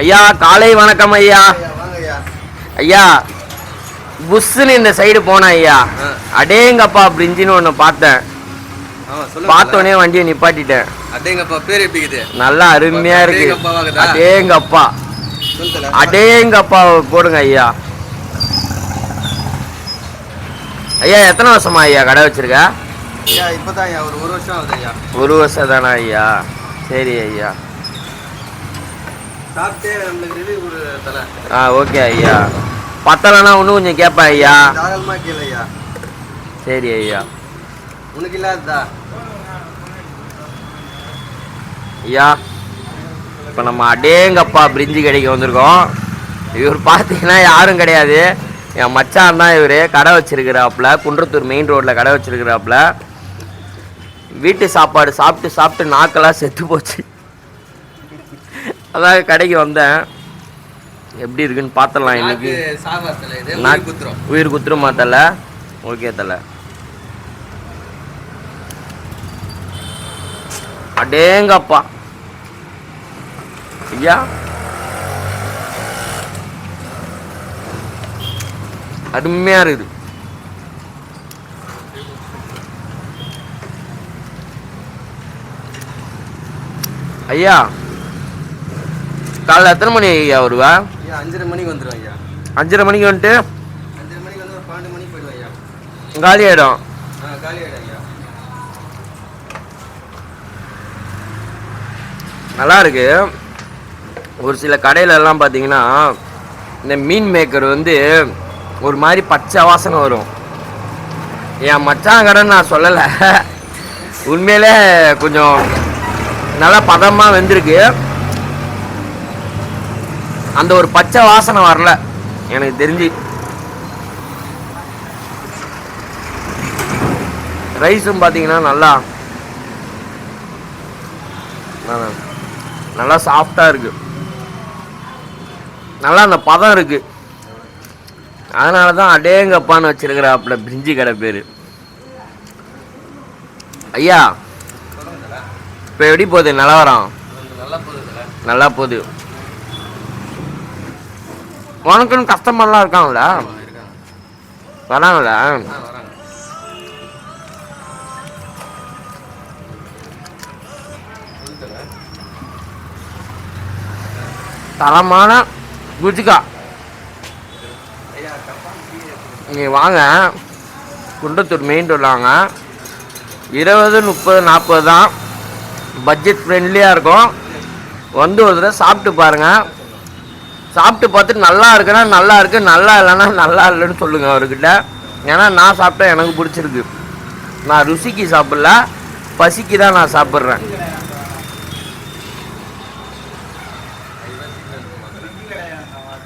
ஐயா காலை வணக்கம் ஐயா. ஐயா புஷ்ஷுன்னு இந்த சைடு போனேன் ஐயா. அடேங்கப்பா பிரிஞ்சின்னு ஒன்று பார்த்தேன். பார்த்தோன்னே வண்டியை நிப்பாட்டிட்டேன். அடேங்கப்பா பேர் எப்படிக்குது நல்லா அருமையா இருக்கு? அடேங்கப்பா. அடேங்கப்பா போடுங்க ஐயா. ஐயா எத்தனை வருஷமா ஐயா கடை வச்சிருக்க? ஐயா இப்பதான் ஐயா ஒரு ஒரு வருஷம் ஆகுது ஐயா. ஒரு வருஷம் தானே ஐயா? சரி ஐயா சாப்பிட்டே நம்மளுக்கு ரிவ்யூ கொடு தல ஆ ஓகே ஐயா. பத்தலைன்னா இன்னும் கொஞ்சம் கேட்பேன் ஐயா. கேளு ஐயா. சரி ஐயா. உனக்கு இல்லாததா? ஐயா இப்போ நம்ம அடேங்கப்பா பிரிஞ்சி கடைக்கு வந்திருக்கோம். இவர் பார்த்தீங்கன்னா யாரும் கிடையாது. என் மச்சான் தான் இவர். கடை வச்சிருக்கிறாப்புல. குன்றத்தூர் மெயின் ரோட்டில் கடை வச்சிருக்கிறாப்புல. வீட்டு சாப்பாடு சாப்பிட்டு சாப்பிட்டு நாக்கெல்லாம் செத்து போச்சு. அதான் கடைக்கு வந்தேன். எப்படி இருக்குன்னு பார்த்துடலாம் இன்னைக்கு. குத்துரும். உயிர் குத்துருமா தல? ஓகே தல. அடேங்கப்பா. ஐயா. அருமையா இருக்குது. ஐயா. காலைல எத்தனை மணி ஐயா வருவா? அஞ்சரை மணிக்கு வந்துடும் ஐயா. அஞ்சரை மணிக்கு வந்துட்டு? அஞ்சரை மணிக்கு வந்து ஒரு பன்னெண்டு மணிக்கு போயிடுவோம் ஐயா. காலி ஆயிடும். ஆ காலி ஆயிடும் ஐயா. நல்லா இருக்கு. ஒரு சில கடையில எல்லாம் பார்த்தீங்கன்னா இந்த மீன் மேக்கர் வந்து ஒரு மாதிரி பச்சை வாசனை வரும். என் மச்சான் கடைன்னு நான் சொல்லலை. உண்மையிலே கொஞ்சம் நல்லா பதமாக வெந்திருக்கு. அந்த ஒரு பச்சை வாசனை வரல. எனக்கு தெரிஞ்சு. ரைஸும் பார்த்தீங்கன்னா நல்லா நல்லா சாஃப்டாக இருக்கு. நல்லா அந்த பதம் இருக்கு. அதனால தான் அடேங்கப்பான்னு வச்சிருக்கிறாப்புல பிரிஞ்சி கடை பேர். ஐயா இப்போ எப்படி போகுது? நிலவரம் நல்லா போகுது. உனக்குன்னு கஸ்டமர்லாம் இருக்காங்கள? ஆமா, வராங்களா? தரமான குஜிகா. நீங்கள் வாங்க. குண்டத்தூர் மெயின் ரோடு வாங்க. இருபது முப்பது நாற்பது தான். பட்ஜெட் ஃப்ரெண்ட்லியாக இருக்கும். வந்து ஒரு தடவை சாப்பிட்டு பாருங்கள் சாப்பிட்டு பார்த்துட்டு நல்லா இருக்குன்னா நல்லா இருக்கு நல்லா இல்லைன்னா நல்லா இல்லைன்னு சொல்லுங்கள் அவர்கிட்ட. ஏன்னா நான் சாப்பிட்டா எனக்கு பிடிச்சிருக்கு. நான் ருசிக்கு சாப்பிடல பசிக்கு தான் நான் சாப்பிட்றேன்.